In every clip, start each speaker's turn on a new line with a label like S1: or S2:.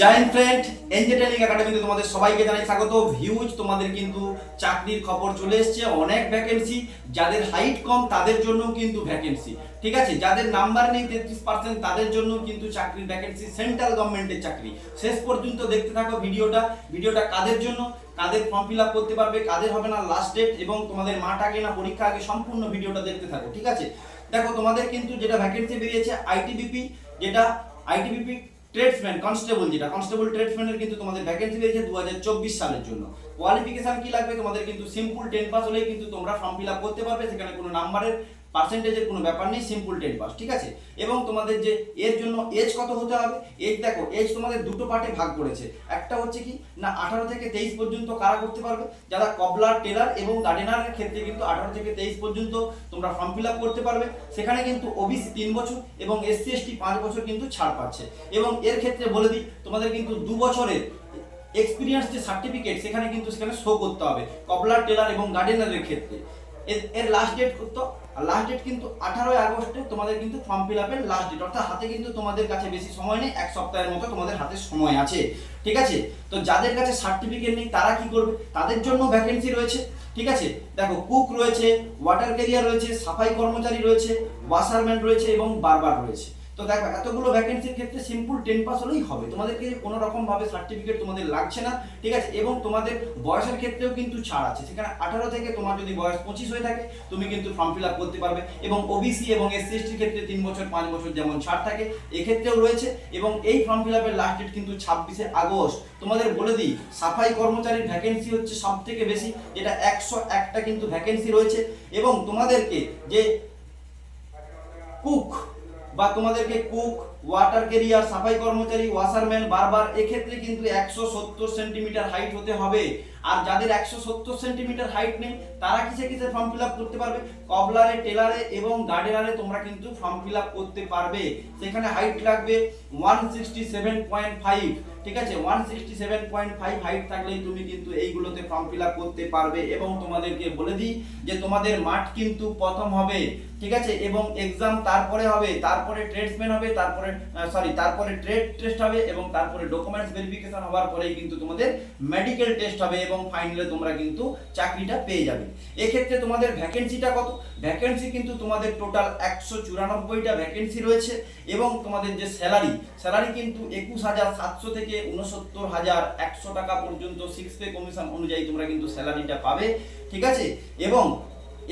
S1: Giant friend এঞ্জেটেলিং একাডেমিতে তোমাদের সবাইকে জানাই স্বাগত। ভিউজ তোমাদের কিন্তু চাকরির খবর চলে এসেছে। অনেক ভ্যাকেন্সি যাদের হাইট কম, তাদের জন্য কিন্তু ভ্যাকেন্সি ঠিক আছে? যাদের নাম্বার নেই, তেত্রিশ পার্সেন্ট তাদের জন্য কিন্তু চাকরির ভ্যাকেন্সি সেন্ট্রাল গভর্নমেন্টের চাকরি। শেষ পর্যন্ত দেখতে থাকো ভিডিওটা। ভিডিওটা কাদের জন্য? কাদের ফর্ম ফিল আপ করতে পারবে, কাদের হবে না লাস্ট ডেট এবং তোমাদের মাঠ আগে না, পরীক্ষা আগে সম্পূর্ণ ভিডিওটা দেখতে থাকো। ঠিক আছে? দেখো, তোমাদের কিন্তু যেটা ভ্যাকেন্সি বেরিয়েছে আইটিবিপি যেটা আইটিবিপি ট্রেডসম্যান কনস্টেবল যেটা কনস্টেবল ট্রেডসম্যানের কিন্তু তোমাদের ভ্যাকেন্সি রয়েছে দু হাজার চব্বিশ সালের জন্য। কোয়ালিফিকেশন কি লাগবে? তোমাদের কিন্তু সিম্পল টেন পাস হলেই কিন্তু তোমরা ফর্ম ফিল আপ করতে পারবে, সেখানে কোনো নাম্বারের পার্সেন্টেজের কোনো ব্যাপার নেই সিম্পল টেন পাস ঠিক আছে? এবং তোমাদের যে এর জন্য এজ কত হতে হবে? এজ দেখো এজ তোমাদের দুটো পার্টে ভাগ করেছে। একটা হচ্ছে কি, না, আঠারো থেকে তেইশ পর্যন্ত কারা করতে পারবে? যারা কবলার টেলার এবং গার্ডেনারের ক্ষেত্রে কিন্তু আঠারো থেকে তেইশ পর্যন্ত তোমরা ফর্ম ফিল আপ করতে পারবে। সেখানে কিন্তু ওবিসি তিন বছর এবং এসসি এসটি পাঁচ বছর কিন্তু ছাড় পাচ্ছে। এবং এর ক্ষেত্রে বলে দিই, তোমাদের কিন্তু দু বছরের এক্সপিরিয়েন্স যে সার্টিফিকেট সেখানে কিন্তু সেখানে শো করতে হবে। কবলার টেলার এবং গার্ডেনারের ক্ষেত্রে। এর লাস্ট ডেট করতো আর লাস্ট ডেট কিন্তু আঠারোই আগস্টে তোমাদের কিন্তু ফর্ম ফিল আপের লাস্ট ডেট অর্থাৎ হাতে কিন্তু তোমাদের কাছে বেশি সময় নেই, এক সপ্তাহের মতো তোমাদের হাতে সময় আছে। ঠিক আছে? তো যাদের কাছে সার্টিফিকেট নেই, তারা কি করবে? তাদের জন্য ভ্যাকেন্সি রয়েছে। ঠিক আছে? দেখো কুক রয়েছে ওয়াটার ক্যারিয়ার রয়েছে, সাফাই কর্মচারী রয়েছে ওয়াশারম্যান রয়েছে এবং বারবার রয়েছে। তো দেখো, এতগুলো ভ্যাকেন্সির ক্ষেত্রে সিম্পল টেন পাস হলেই হবে। তোমাদেরকে কোনো রকম ভাবে সার্টিফিকেট তোমাদের লাগছে না, ঠিক আছে? এবং তোমাদের বয়সের ক্ষেত্রেও কিন্তু ছাড় আছে। সেখানে আঠারো থেকে তোমার যদি বয়স পঁচিশ হয়ে থাকে, তুমি কিন্তু ফর্ম ফিল আপ করতে পারবে। এবং ওবিসি এবং এসসি এসটির ক্ষেত্রে তিন বছর, পাঁচ বছর যেমন ছাড় থাকে, এক্ষেত্রেও রয়েছে। এবং এই ফর্ম ফিল আপের লাস্ট ডেট কিন্তু ছাব্বিশে আগস্ট। তোমাদের বলে দিই, সাফাই কর্মচারীর ভ্যাকেন্সি হচ্ছে সব থেকে বেশি, যেটা একশো একটা কিন্তু ভ্যাকেন্সি রয়েছে। এবং তোমাদেরকে যে কুক বা তোমাদেরকে কুক ওয়াটার ক্যারিয়ার সাফাই কর্মচারী, ওয়াশারম্যান বারবার, এক্ষেত্রে কিন্তু একশো সত্তর সেন্টিমিটার হাইট হতে হবে। আর যাদের একশো সত্তর সেন্টিমিটার হাইট নেই, তারা কিসে কিসে ফর্ম ফিল আপ করতে পারবে? কবলারে, টেলারে এবং গার্ডেনারে তোমরা কিন্তু ফর্ম ফিল আপ করতে পারবে। সেখানে হাইট লাগবে one sixty seven point five, ঠিক আছে? One sixty seven point five height থাকলেই তুমি কিন্তু এইগুলোতে ফর্ম ফিল আপ করতে পারবে এবং তোমাদেরকে বলে দিই যে তোমাদের মাঠ কিন্তু প্রথম হবে, ঠিক আছে? এবং এক্সাম তারপরে হবে, তারপরে ট্রেডসম্যান হবে, তারপরে সরি তারপরে ট্রেড টেস্ট হবে এবং তারপরে ডকুমেন্টস ভেরিফিকেশন হওয়ার পরেই কিন্তু তোমাদের মেডিকেল টেস্ট হবে এবং ফাইনালে তোমরা কিন্তু চাকরিটা পেয়ে যাবে। এক্ষেত্রে তোমাদের ভ্যাকেন্সিটা কত? ভ্যাকেন্সি কিন্তু তোমাদের টোটাল একশো চুরানব্বইটা ভ্যাকেন্সি রয়েছে এবং তোমাদের যে স্যালারি স্যালারি কিন্তু একুশ হাজার সাতশো থেকে উনসত্তর হাজার একশো টাকা পর্যন্ত সিক্স পে কমিশন অনুযায়ী তোমরা কিন্তু স্যালারিটা পাবে, ঠিক আছে? এবং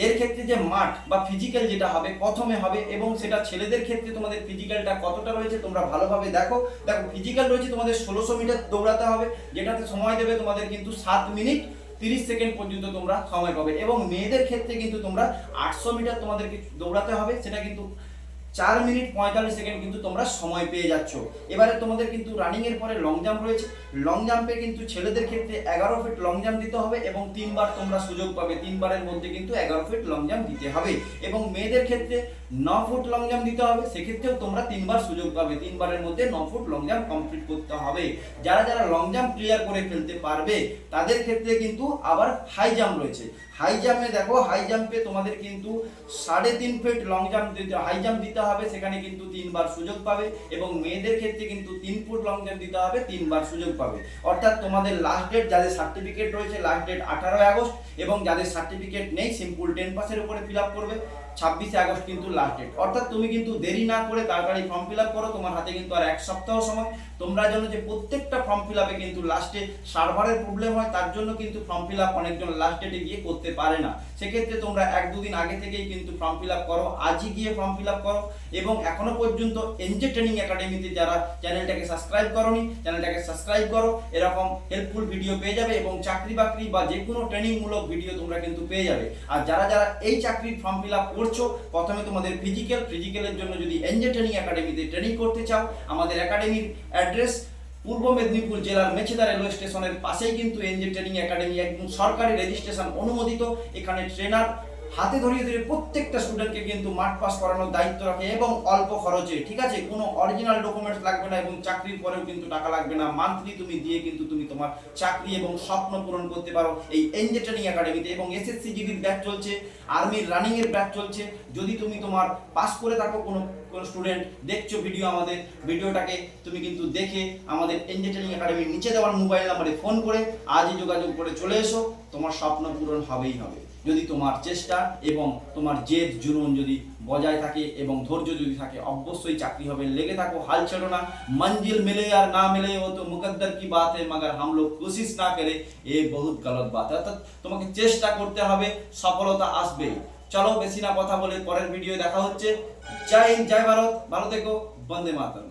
S1: এর ক্ষেত্রে যে মাঠ বা ফিজিক্যাল যেটা হবে, প্রথমে হবে এবং সেটা ছেলেদের ক্ষেত্রে তোমাদের ফিজিক্যালটা কতটা রয়েছে তোমরা ভালোভাবে দেখো। দেখো ফিজিক্যাল রয়েছে তোমাদের ষোলোশো মিটার দৌড়াতে হবে, যেটাতে সময় দেবে তোমাদের কিন্তু সাত মিনিট তিরিশ সেকেন্ড পর্যন্ত তোমরা সময় পাবে এবং মেয়েদের ক্ষেত্রে কিন্তু তোমরা আটশো মিটার তোমাদেরকে দৌড়াতে হবে, সেটা কিন্তু চার মিনিট পঁয়তাল্লিশ সেকেন্ড কিন্তু তোমরা সময় পেয়ে যাচ্ছ। এবারে তোমাদের কিন্তু রানিং এর পরে লং জাম্প রয়েছে। লং জাম্পে কিন্তু ছেলেদের ক্ষেত্রে এগারো ফিট লং জাম্প দিতে হবে এবং তিনবার তোমরা সুযোগ পাবে। তিনবারের মধ্যে কিন্তু এগারো ফিট লং জাম্প দিতে হবে। এবং মেয়েদের ক্ষেত্রে ন ফুট লং জাম্প দিতে হবে। সেক্ষেত্রেও তোমরা তিনবার সুযোগ পাবে। তিনবারের মধ্যে ন ফুট লং জাম্প কমপ্লিট করতে হবে। যারা যারা লং জাম্প ক্লিয়ার করে ফেলতে পারবে, তাদের ক্ষেত্রে কিন্তু আবার হাই জাম্প রয়েছে। হাই জাম্পে দেখো হাই জাম্পে তোমাদের কিন্তু সাড়ে তিন ফিট লং জাম্প দিতে হাই জাম্প দিতে হবে, সেখানে কিন্তু তিনবার সুযোগ পাবে এবং মেয়েদের ক্ষেত্রে কিন্তু তিন ফুট লং জাম্প দিতে হবে, তিনবার সুযোগ পাবে। অর্থাৎ তোমাদের লাস্ট ডেট যাদের সার্টিফিকেট রয়েছে লাস্ট ডেট আঠারোই আগস্ট এবং যাদের সার্টিফিকেট নেই সিম্পল টেন পাসের উপরে ফিল আপ করবে। ছাব্বিশে আগস্ট কিন্তু লাস্ট ডেট অর্থাৎ তুমি কিন্তু দেরি না করে তাড়াতাড়ি ফর্ম ফিল আপ করো, তোমার হাতে কিন্তু আর এক সপ্তাহ সময়। তোমরা যেন যে প্রত্যেকটা ফর্ম ফিল আপে কিন্তু লাস্টে সার্ভারের প্রবলেম হয়, তার জন্য কিন্তু ফর্ম ফিল আপ অনেকজন লাস্ট ডেটে গিয়ে করতে পারে না। সেক্ষেত্রে তোমরা এক দুদিন আগে থেকেই কিন্তু ফর্ম ফিল আপ করো, আজই গিয়ে ফর্ম ফিল আপ করো এবং এখনও পর্যন্ত এনজে ট্রেনিং একাডেমিতে যারা চ্যানেলটাকে সাবস্ক্রাইব করোনি চ্যানেলটাকে সাবস্ক্রাইব করো। এরকম হেল্পফুল ভিডিও পেয়ে যাবে এবং চাকরি বাকরি বা যে কোনো ট্রেনিংমূলক ভিডিও তোমরা কিন্তু পেয়ে যাবে। আর যারা যারা এই চাকরির ফর্ম ফিল আপ করছ, প্রথমে তোমাদের ফিজিক্যাল ফিজিক্যালের জন্য যদি এনজে ট্রেনিং একাডেমিতে ট্রেনিং করতে চাও, আমাদের একাডেমির অ্যাড্রেস পূর্ব মেদিনীপুর জেলার মেছেদা রেলওয়ে স্টেশনের পাশেই কিন্তু এনজে ট্রেনিং একাডেমি একদম সরকারি রেজিস্ট্রেশন অনুমোদিত, এখানে ট্রেনার হাতে ধরিয়ে ধরে প্রত্যেকটা স্টুডেন্টকে কিন্তু মাঠ পাস করানোর দায়িত্ব রাখে এবং অল্প খরচে, ঠিক আছে? কোনো অরিজিনাল ডকুমেন্টস লাগবে না এবং চাকরির পরেও কিন্তু টাকা লাগবে না। মান্থলি তুমি দিয়ে কিন্তু তুমি তোমার চাকরি এবং স্বপ্ন পূরণ করতে পারো এই এনজে ট্রেনিং একাডেমিতে এবং এসএসসি জিডির ব্যাচ চলছে আর্মির রানিংয়ের ব্যাচ চলছে। যদি তুমি তোমার পাস করে থাকো কোনো কোনো স্টুডেন্ট দেখছ ভিডিও আমাদের ভিডিওটাকে তুমি কিন্তু দেখে আমাদের এন্টারটেনিং একাডেমির নিচে দেওয়ার মোবাইল নাম্বারে ফোন করে, আজই যোগাযোগ করে চলে এসো। তোমার স্বপ্ন পূরণ হবেই হবে। যদি তোমার চেষ্টা এবং তোমার জেদ জুনুন যদি বজায় থাকে এবং ধৈর্য যদি থাকে অবশ্যই চাকরি হবে লেগে থাকো হাল ছেড়ো না মঞ্জিল মিলে আর না মিলে ও তো মুকদ্দর কি বাত है मगर हम लोग कोशिश ना करे ये बहुत गलत बात है অর্থাৎ তোমাকে চেষ্টা করতে হবে সফলতা আসবেই চলো বেশি না কথা বলে পরের ভিডিও দেখা হচ্ছে জয় হিন্দ জয় ভারত ভালো থেকো বন্দে মাতরম